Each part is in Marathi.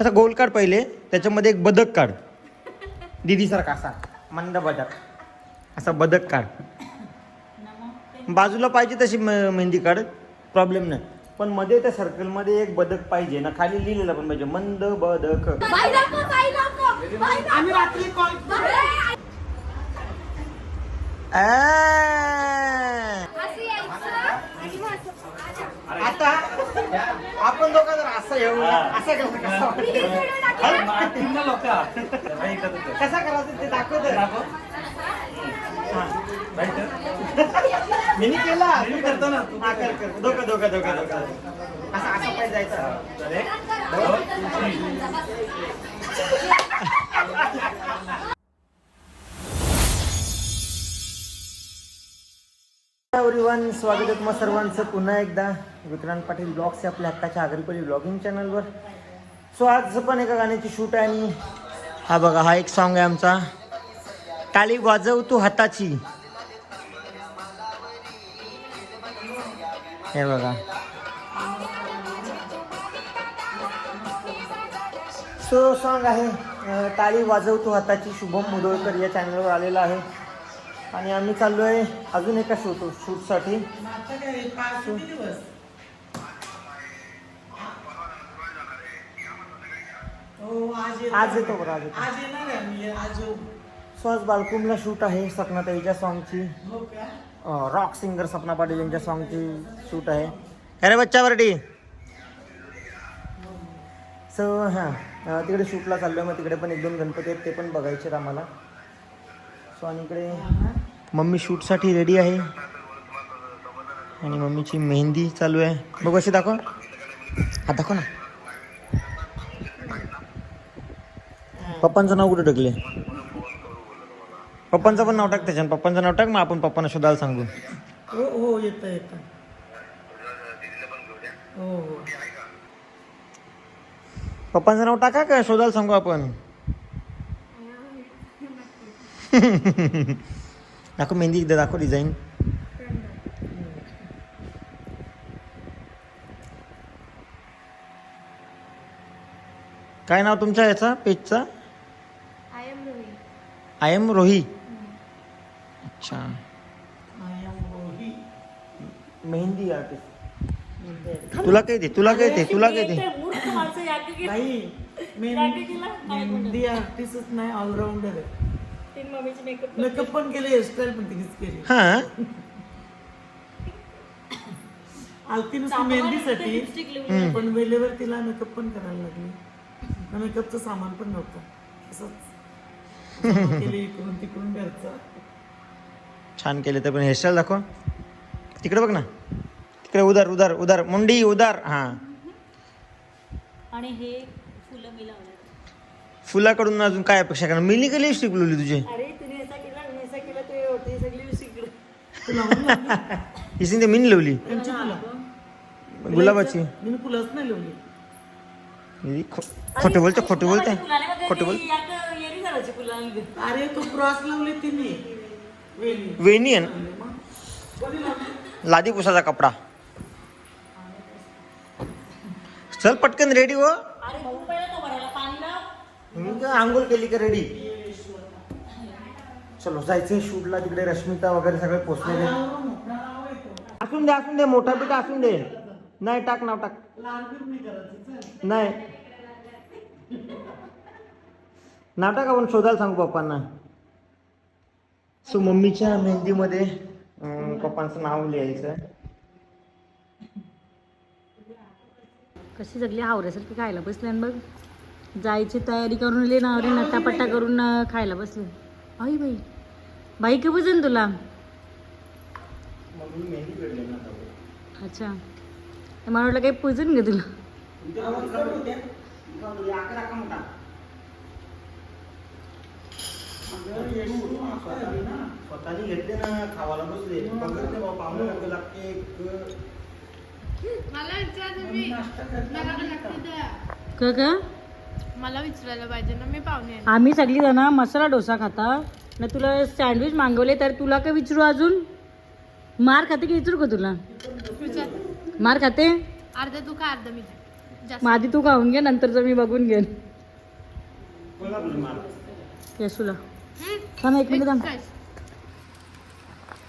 असा गोल काढ पहिले त्याच्यामध्ये एक बदक काढ. दिदी सारखा असा मंद बदक. असा बदक काढ. बाजूला पाहिजे तशी म- मेहंदी काढ प्रॉब्लेम नाही. पण मध्ये त्या सर्कलमध्ये एक बदक पाहिजे ना खाली लिहिलेलं पण पाहिजे मंद बदक. आम्ही रात्री कॉल आ. असं यायचं आणि मग असं. आता आपण दोघं जर असं येऊ असं कसं कसं हे. टाकेन. कसा करायचं ते दाखवत मी केला. मी करतो ना. हा, कर कर. दोघं दोघं दोघं दोघं असं असं पाहिजे जायचं. एवरीवन स्वागत आहे तुम्हा सर्वांचं. पुन्हा एकदा विक्रांत पाटील ब्लॉग्स आपल्या हक्काच्या आगरीपली ब्लॉगिंग चॅनलवर सो आज पण एका गाण्याची शूट आहे आणि हा बघा हा एक सॉन्ग आहे आमचा. टाळी वाजव तू हाताची. हे बघा. सो सॉन्ग आहे टाळी वाजव तू हाताची शुभम मुदोळकर या चॅनलवर आलेला आहे. आणि आम्ही चाललो आहे अजून एका शूट शूटसाठी आता आज येतो. बरं आज येतो. सो आज बालकुमला शूट आहे सपनाताईच्या सॉन्गची रॉक सिंगर सपना पाटील यांच्या सॉन्गची शूट आहे. अरे बच्चा बरटी सो हां तिकडे शूटला चाललो मग तिकडे पण एक दोन गणपती आहेत ते पण बघायचे आहेत आम्हाला. सो आणि इकडे मम्मी शूटसाठी रेडी आहे. आणि मम्मीची मेहंदी चालू आहे. बघ अशी दाखव. हा दाखव ना. पप्पांचं नाव कुठे टाकले? पप्पांचं पण नाव टाक त्याच्यानं पप्पांचं नाव टाक मग आपण पप्पांना शोधायला सांगू. हो हो येतं येतं. हो हो. पप्पांचं नाव टाका का? शोधायला सांगू आपण. दाखव मेहंदी एकदा दाखव डिझाईन काय नाव तुमच्या याचा पेजचा I am Rohi. I am Rohi अच्छा I am Rohi. Mehndi artist तुला काय दे तुला काय दे तुला काय दे नाही मेहंदी मेहंदी आर्टिस्टच नाही ऑलराऊंडर आहे मेकअप पण केले हेअरस्टाईल पण तिनेच केली. हां? आलती नुसती मेहंदीसाठी. पण वेळेवर तिला मेकअप पण करायला लागली. मेकअपचं सामान पण नव्हतं. जमा केले इकडून तिकडून घरचं. छान केले ते पण हेअरस्टाईल दाखव. तिकडे बघ ना. तिकडे उदार उदार उदार मुंडी उदार हां. आणि हे फुलं मी लावले. फुलाकडून अजून काय अपेक्षा करणार? मिली का लिपस्टिक बोलली तुझे? अरे तिने असा केला मी असा केला ते सगळी लावली. त्यांची फुलं. गुलाबाची. मी फुलंच नाही लावली. ही खो- खोटं बोलते खोटं बोलते. खोटं बोल येरी झाल्याची फुलांनी अरे तू क्रॉस लावली तिने. वेली वेणी आहे ना? लादी पुसाचा कपडा. चल पटकन रेडी हो. अरे पहिला तो मी आंघोळ केली का रेडी चलो जायचंय शूटला तिकडे रश्मिता वगैरे सगळे पोचलेले. असून दे असून दे मोठा पिठा असून दे. नाही टाक नाव टाक. नाही करायचं चल. नाही. नाटक आपण शोधायला सांगू पप्पांना. सो मम्मीच्या मेहंदीमध्ये पप्पांचं नाव लिहायचं कशी सगळी हावऱ्यासारखी खायला बसले आणि बघ. जायची तयारी करून आली ना अरे नटापट्टा करून खायला बसले. आई बाई बाई का बजन तुला? अच्छा. मला वाटलं काही पुजन घे तुला? स्वतःने घेतले ना खावाला बसले. बघत नाही बाबा आम्हाला लागते लागते एक मला विचारा तुम्ही नका नका द्या. का का? मला विचारायला पाहिजे ना मी पाहुणे आहे. आम्ही सगळी जण मसाला डोसा खाता. ना तुला सँडविच मागवले तर तुला काय विचारू अजून? मार खाते की विचारू का तुला? विचार. मार खाते? अर्धा तू खा अर्धा मी खाते. जास्त. मग आधी तू खाऊन घे नंतरचं मी बघून घेईन. येसूला. हम्म, थांब एक मिनिट थांब.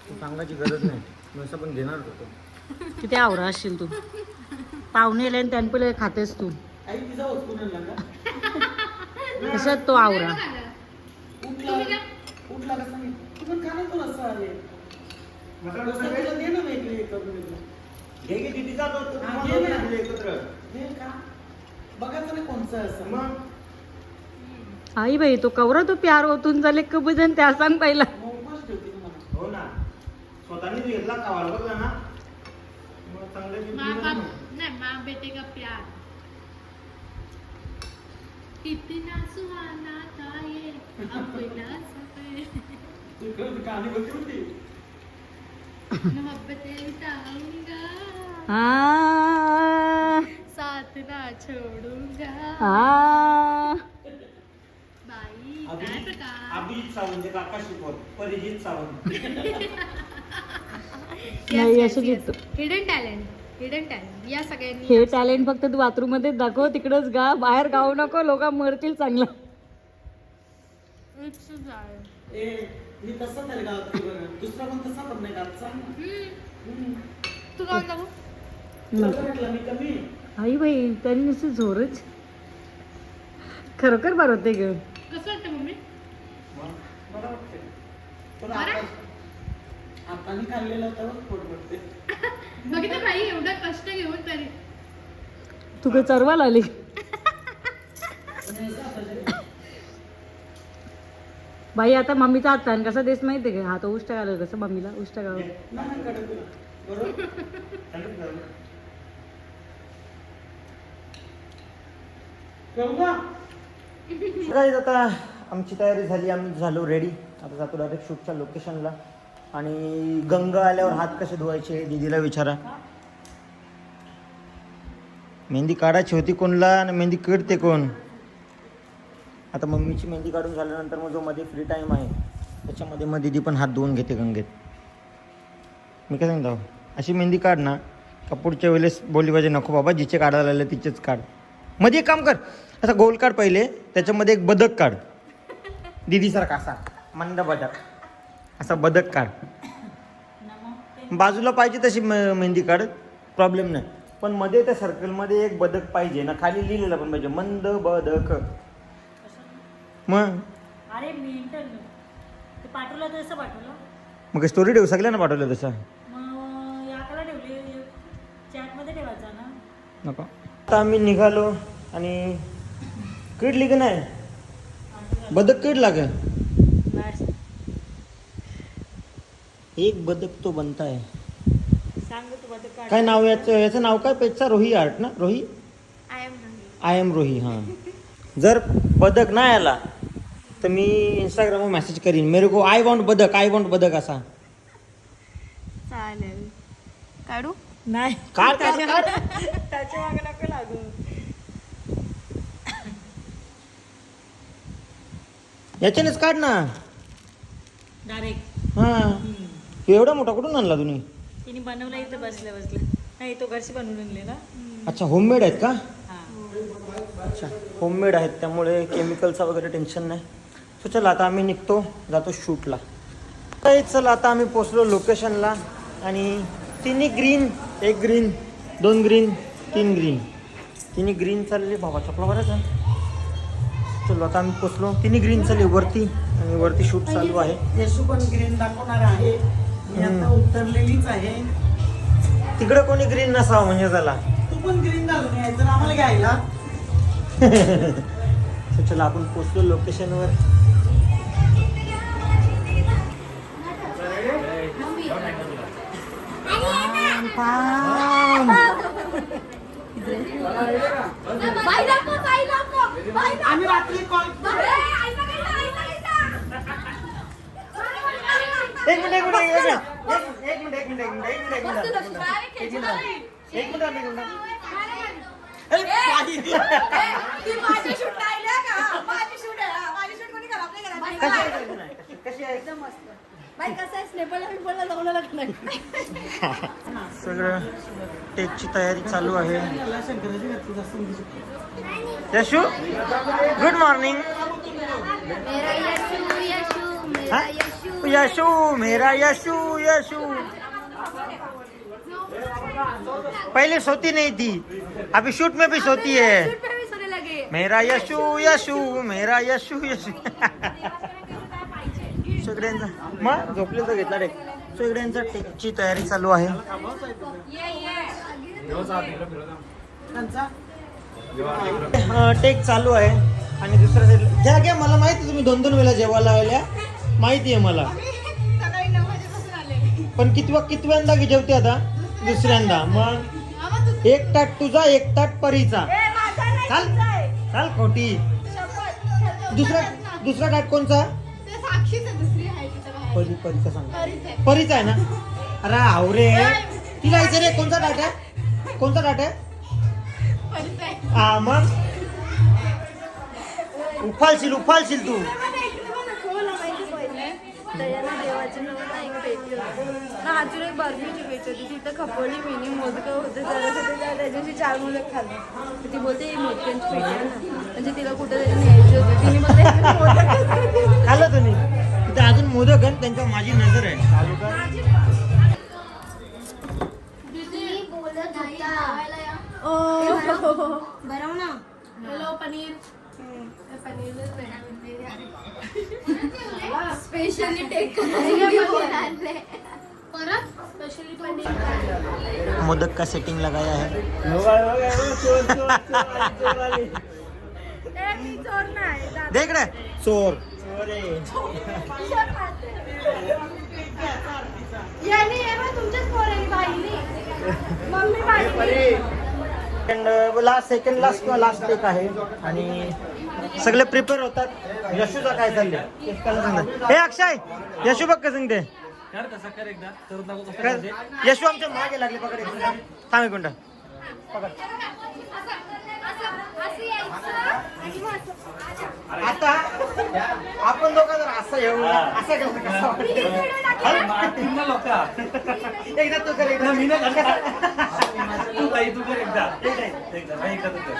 तू सांगायची गरज नाही. नुसतं पण घेणार होतो किती आवरा असशील तू. पाहुणे आले आणि त्यांपले खातेस तू. तो आवरा. उठला उठला का सांगितलं? तू पण खा ना तो रस्सा अरे रस्सा तुला दे ना वेगळी करून वेगळी. हा, घे ना. घे का बघायचं ना कोणचं आहे असं. आई बाई तो कवरा तो प्यार ओतून झाले कबजन त्या सांग पहिला. ठेवते मला हो ना. स्वतःनेच घेतला खावाला बघला ना मग चांगलं माँ बाप नहीं माँ बेटे का प्यार. कितना सुहाना था ये। अपना सफर होती मोहब्बतें साथ ना छोड़ूंगा। आ. बाई काय प्रकार अभिजित सावंत एक आकाश शिकवत परिजित सावंत. नाही हिडन टॅलेंट हिडन टॅलेंट या सगळ्यांनी हे टॅलेंट फक्त तू बाथरूममध्ये दाखव तिकडच गा बाहेर गाऊ नको लोक मरतील चांगलं. It's so sorry. ए मी तसं तरी गावात बघा दुसरा पण तसा पण नाही गावचा. हम्म. तू गाऊन दाखव. तुला म्हटलं मी कमी? आई बाई त्यांनी नुसती झोरच खरोखर बरं होते ग. कसं वाटतं मम्मी? आता मी खाल्लेलं होतं पोट भरते बघितलं बाई एवढं कष्ट घेऊन तरी. तू काय चरवाला आली. बाई आता मम्मीचा हात ताण कसा देस माहितीये का? हा तो उष्ट घालव कसं मम्मीला? उष्ट घालव. गाईज आता आमची तयारी झाली आम्ही झालो रेडी आता जातो डायरेक्ट शूटच्या लोकेशनला आणि गंगा आल्यावर हात कसे धुवायचे दीदीला विचारा. मेहंदी काढायची होती कोणला आणि मेहंदी कळते कोण? आता मम्मीची मेहंदी काढून झाल्यानंतर मग जो मध्ये फ्री टाईम आहे त्याच्यामध्ये मग दीदी पण हात धुवून घेते गंगेत. मी काय सांगतो? अशी मेहंदी काढ ना का पुढच्या वेळेस बोलली पाहिजे नको बाबा जिचे काढायला आले तिचेच काढ. मध्ये एक काम कर असा गोल काढ पहिले त्याच्यामध्ये एक बदक काढ. दीदीसारखा असा मंद बदक. असा बदक काढ. बाजूला पाहिजे तशी मेहंदी काढ. प्रॉब्लेम नाही. पण मध्ये त्या सर्कलमध्ये एक बदक पाहिजे. ना खाली लिहिलेलं पण पाहिजे. मंद बदक. मग? अरे मी पाठवलं मग स्टोरी ठेवू? सगळ्यांना पाठवलं तसं? नको. आता आम्ही निघालो आणि किडली का नाही? बदक किड लाग एक बदक तो बनताय सांग तू बदक काढ काय नाव याचं? याचं नाव काय? पेजचा रोही आर्ट ना? Rohi? I am I am Rohi हां. जर बदक नाही आला तर मी इंस्टाग्रामवर मेसेज करीन. मेरे को आय वॉन्ट बदक आय वॉन्ट बदक असा. चालेल. काढू? नाही. काढ काढ काढ. त्याच्यामागे नको लागू. याच्यानेच काढ ना. डायरेक्ट हां. एवढा मोठा कुठून आणला तुम्ही? तिने बनवलं इथं बसल्या बसल्या. नाही तो घरची बनवून आणले ना. अच्छा होममेड आहेत का? हा. अच्छा होममेड आहेत त्यामुळे केमिकलचा वगैरे टेन्शन नाही. सो चला आता आम्ही निघतो जातो शूटला तर चला आता आम्ही पोचलो लोकेशनला आणि तिन्ही ग्रीन एक ग्रीन दोन ग्रीन तीन ग्रीन तिन्ही ग्रीन चालले बाबा चपला बरं का चलो आता आम्ही पोचलो तिन्ही ग्रीन चालली वरती आणि वरती शूट चालू आहे. यशू पण ग्रीन दाखवणार आहे. मी आता उतरलेलीच आहे. तिकडे कोणी ग्रीन नसावं म्हणजे चला. तू पण ग्रीन घालून यायचं ना आम्हाला घ्यायला. चला आपण पोचलो लोकेशनवर बाई दाखव बाई दाखव बाई आम्ही रात्री कॉल एक मिनिट एक मिनिट एक मिनिट. एक मिनिट एक मिनिट एक मिनिट एक मिनिट एक मिनिट. एक मिनिट एक मिनिट सगळं टेकची तयारी चालू आहे. यशू गुड मॉर्निंग मेरा यशु मेरा यशु यशु। पहले सोती नहीं थी अभी शूट में भी सोती है। मेरा यशू यशू मेरा यशू यशू। सगळ्यांचा मग झोपलेचा घेतला टेक सगळ्यांचा टेकची तयारी चालू आहे. टेक चालू आहे. आणि दुसऱ्या साईडला घ्या घ्या मला माहिती तुम्ही दोन दोन वेळा जेवायला आल्या माहिती आहे मला. पण कितवा कितव्यांदा की जेवते आता? दुसऱ्यांदा. मग एक ताट तुझा एक ताट परीचा. चाल. चाल खोटी. दुसरा दुसरा ताट कोणचा. परी परीचा सांग. परीच आहे. ना? अरे आवरे तिला विचार रे कोणता ताट आहे? कोणता ताट आहे. हा मग? उफालशील उफालशील तू. अजून एक बर्फीची पेच होती. तिथं खपोली मिनी मोदक होते. जरासाठी त्या दिवशी चार मोदक खाल्ले. ती बोलते ही मोदकांची पेटी आहे ना. म्हणजे तिला कुठेतरी न्यायची होती. तिने "हे मोदक खाल्लं. तुम्ही? तिथे अजून मोदक आहे त्यांच्यावर माझी नजर आहे. बोलत होता. बनव ना. हॅलो पनीर. स्पेशली टेक परत स्पेशली पनीर मोदक का सेटिंग लगाया है। देख रे चोर। याने ये बा तुमच्याच पोर आहे बाईने मम्मी बाई last second last last take आहे. आणि सगळे प्रिपेअर होतात. यशूचा काय चाललंय? हे अक्षय यशू बघ कसं सांगते. यशू आमच्या मागे लागले पकड एक. थांब एक मिनिट. पकड. आता आपण दोघं जर असं येऊ असं कसं वाटेल? एकदा तू कर एकदा. मी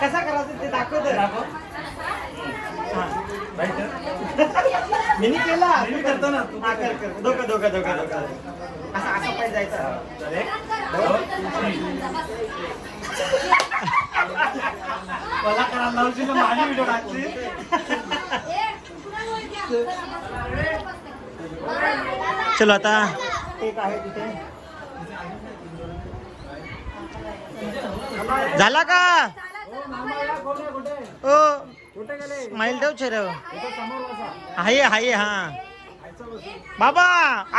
कसा करायचं ते दाखव. तर मी केला. मी करतो ना हा, कर कर. दोघं दोघं दोघं दोघं असं असं पाहिजे जायचं. मला लावशील माझी व्हिडिओ टाकशील चलो आता. एक आहे तिथे. झाला का? ओ स्माईल ठेव चेहऱ्यावर. आहे आहे हा. बाबा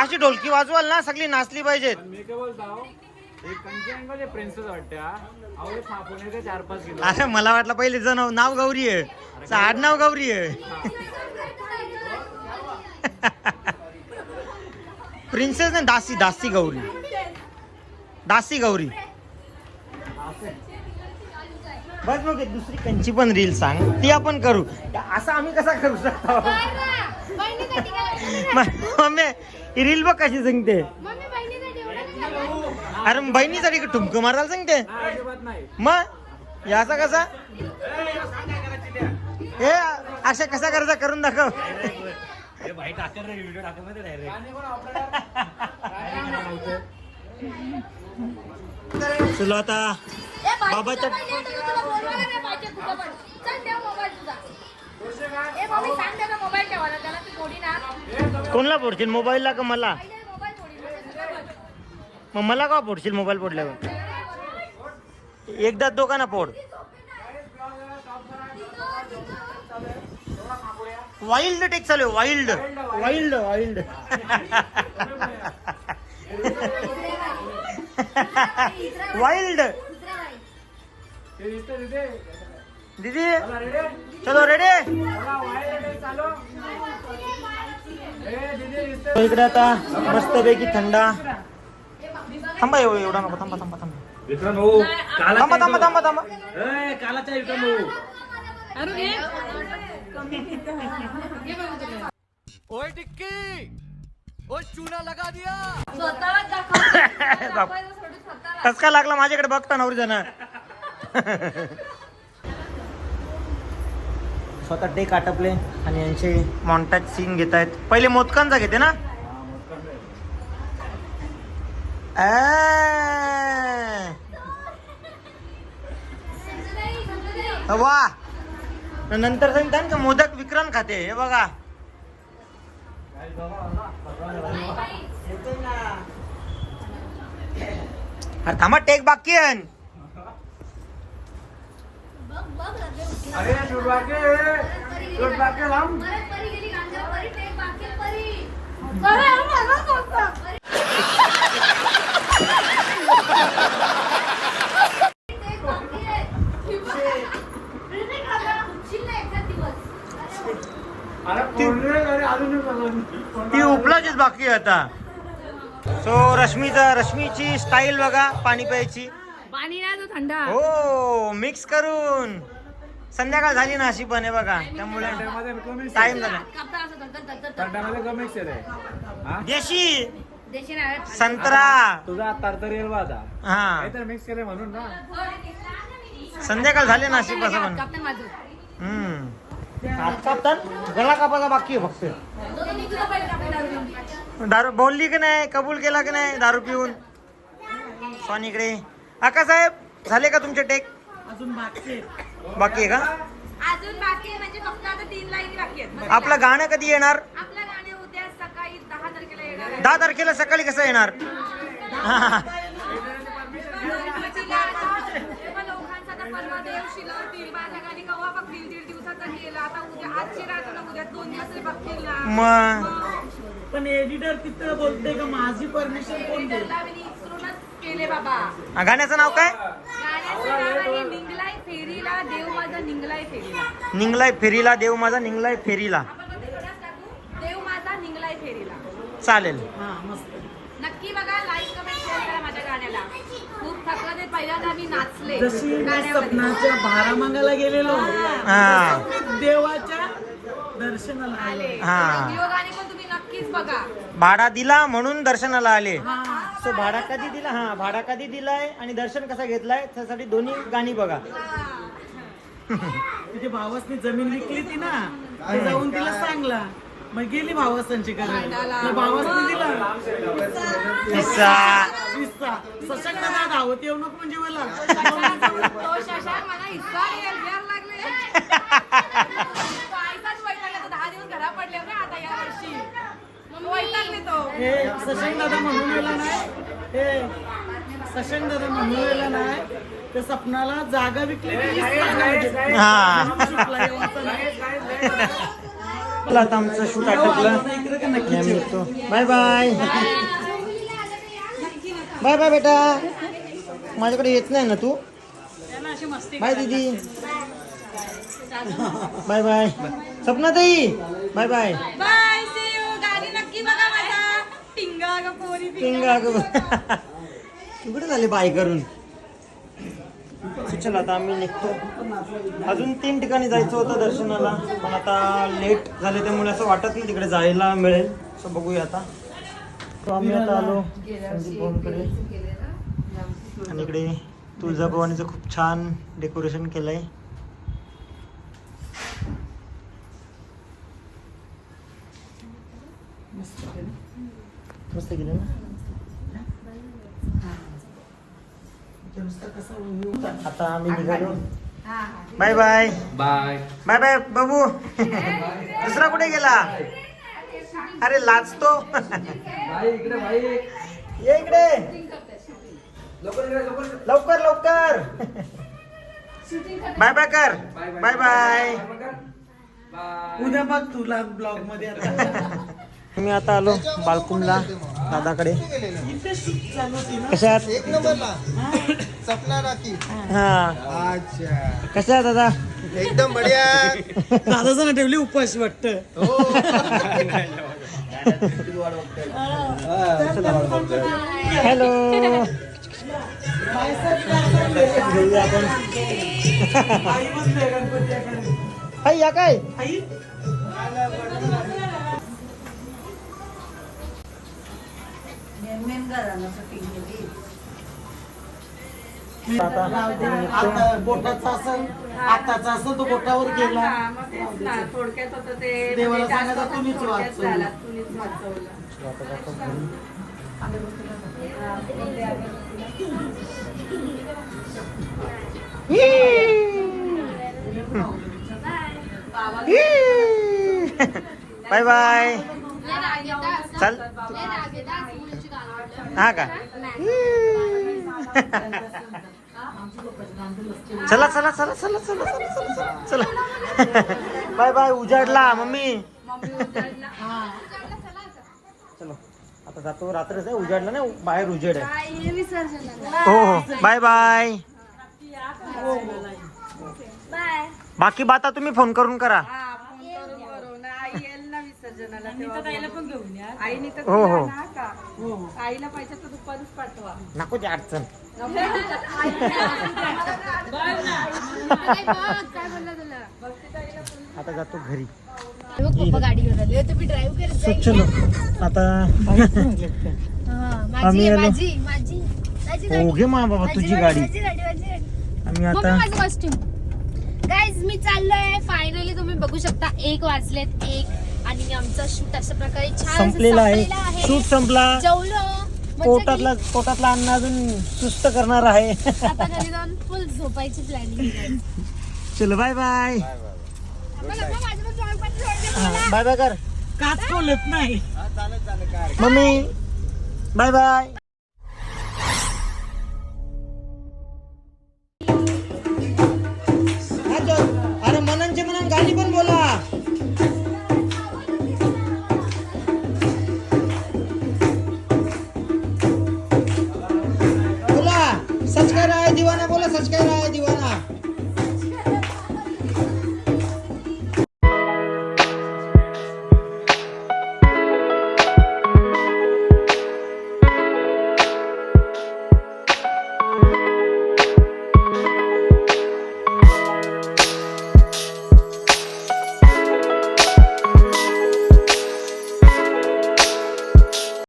अशी ढोलकी वाजवाल ना सगळी नाचली पाहिजेत. अरे मला वाटलं पहिले जण नाव गौरी आहे. आड नाव गौरी. आहे. प्रिन्सेस नाही दासी दासी गौरी. दासी गौरी. बस मग दुसरी कंची पण रील सांग. ती आपण करू. असं आम्ही कसा करू शकतो? मम्मी ही रील बघ कशी सांगते अरे बहिणीसाठी का ठुमकं मारायला सांगते मग? याचा कसा? हे अशा कसा करायचा? करून दाखव. चलो आता बाबाच्या कोणला फोडशील मोबाईलला का मला? मग मला का फोडशील मोबाईल फोडल्यावर? एकदा दोघांना फोड. वाईल्ड टेक चालू वाईल्ड वाईल्ड वाईल्ड वाईल्ड तिथे दीदी चला रेडे चलो रेडी चला वायर रेडे चालू ए दीदी दिसतं इकडे आता मस्तपैकी थंडा. थांबा एव- एवढा नको थांबा थांबा थांबा. विक्रम भाऊ थांबा थांबा थांबा थांबा. ए कालाचा विक्रम भाऊ. स्वतःलाच दाखव. टचका लागला माझ्याकडे? बघता नवरी जण. स्वतः टेक आटपले आणि यांचे मॉन्टाज सीन घेत आहेत पहिले मोदकांचा घेते ना? वा. नंतर सांगतात का मोदक विक्रांत खाते हे बघा. अरे थांबा टेक बाकी आहे. अरे ती उपलाचीच बाकी आहे आता. सो रश्मीचा रश्मीची स्टाईल बघा पाणी प्यायची. पाणी नाही थंड. हो मिक्स करून. संध्याकाळ झाली ना अशी पण आहे बघा. त्यामुळे टाइम झाला देशी. देशी नाही. संत्रा. तुझा तरतर हा. काहीतरी मिक्स केले म्हणून ना. संध्याकाळ झाली ना अशी कसं पण. हम्म. हात कापतात गळा कापायचा बाकी आहे फक्त. दारू बोलली की नाही कबूल केला की नाही दारू पिऊन? स्वानीकडे आका साहेब झाले का तुमचे टेक अजून बाकी आहे. बाकी आहे का? अजून बाकी आहे म्हणजे फक्त आता तीन लाईनी बाकी आहेत. आपलं गाणं कधी येणार? आपलं गाणे उद्या सकाळी दहा तारखेला येणार आहे. दहा तारखेला सकाळी कसं येणार? लोकांचा परवा देवशिला होतील माझ्या गाणी केव्हा बघतील दीड दिवसाचा गेला आता उद्या आजची रात्र ना उद्या दोन दिवस तरी बघतील ना मग? पण एडिटर तिथं बोलते का माझी परमिशन कोण देईल? केले बाबा. गाण्याचं नाव काय? गाण्याचं नाव आहे निंगलाय फेरीला देव माझा निंगलाय फेरीला. निंगलाय फेरीला देव माझा निंगलाय फेरीला. आपण मध्ये थोडाच टाकू. देव माझा निंगलाय फेरीला. चालेल. हा मस्त. नक्की बघा लाईक कमेंट शेअर करा माझ्या गाण्याला. खूप थकलं ते पहिल्यांदा मी नाचले. जशी मी गाण्यामध्ये. सपनाच्या भारा मागायला गेलेलो. हा. देवाच्या दर्शनाला आले. हा. व्हिडिओ गाणी पण तुम्ही नक्कीच बघा. भाडा दिला म्हणून दर्शनाला आले. सो भाडा कधी दिला? हा भाडा कधी दिलाय आणि दर्शन कसा घेतलाय त्यासाठी दोन्ही गाणी बघा. तिथे भावासनी जमीन विकली ती ना ते जाऊन तिला सांगला. मग गेली भावासांची करायला भावासनी दिला. किस्सा सशक्त ना धावत येऊ नको म्हणजे मला. तो शशांक लागले. दहा दिवस घरा पडले ना आता या वर्षी. मग वैतागले तो हे सशंक दादा म्हणून गेला नाही. हे सशंक दादा म्हणून गेला नाही. ते सपनाला जागा विकली की. हा. म्हणून हे आहे. चला आता आमचं शूट आटपलं. निघतो बाय बाय. बाय बाय बेटा. माझ्याकडे येत नाही ना तू? बाय दीदी. Bye bye. सपना ताई bye bye. Bye see you गाणी नक्की बघा माझा. टिंगा ग पोरी पिंगा ग तू कुठे झाली बाय करून. चला आता आम्ही निघतो. अजून तीन ठिकाणी जायचं होतं दर्शनाला पण आता लेट झाले त्यामुळे असं वाटत नाही तिकडे जायला मिळेल. असं बघूया आता. तो आम्ही आता आलो भवनकडे आणि इकडे तुळजाभवानीचं खूप छान डेकोरेशन केलंय. मस्त केलं ना नुसतं कसं होईल? आता आम्ही निघालो. Bye bye bye bye bye बाबू. दुसरा कुठे गेला? अरे लाजतो भाई इकडे भाई ये इकडे. लवकर लवकर. बाय बाय कर बाय बाय उद्या बघ तुला ब्लॉगमध्ये आता. मी आता आलो बालकुंडला दादाकडे. एक नंबरला. सपना राखी. हा. अच्छा. कशा दादा? एकदम बढिया. दादा ना ठेवली उपास वाटत. हो. हॅलो. आई या काय? आता बोटाचा असन आताचा असन तो बोटावर गेला. थोडक्यात होत ते. देवाला सांगायचा तुम्हीच वाचवला. बाय बाय चल हा का चला चला चला चला चला चला चला चला बाय बाय उजाडला मम्मी आता जातो. रात्रच आहे उजाडला नाही बाहेर उजेड आहे. हो हो बाय. बाय बाकी बाता तुम्ही फोन करून करा. हा फोन करून करून आई येईल ना विसर्जनाला तेव्हा पण घेऊन या. आईने तर हो, हो. ना का आईला पाहिजे तर दुपारीच पाठवा. नको ते अडचण. काय बोलला तुला. आता जातो घरी. गाडी घेऊन आले. तुम्ही ड्राईव्ह करत जाईल चलो आता हा, आम्ही माझी आलो. माझी माझी. माझी गाडी. हो घे मा बाबा माझी तुझी गाडी माझी गाडी माझी गाडी. आम्ही आता माझं कॉस्ट्युम गाईज मी चाललोय. फायनली तुम्ही बघू शकता एक वाजलेत एक. आणि आमचा शूट अशा प्रकारे छान असं संपलेला आहे. शूट संपला. जेवलो. मज्जा पोटातला पोटातला अन्न अजून सुस्त करणार आहे. केली. आता घरी जाऊन फुल झोपायची प्लॅनिंग चलो बाय बाय बाय बाय कर. काच खोलत नाही. Mummy bye bye.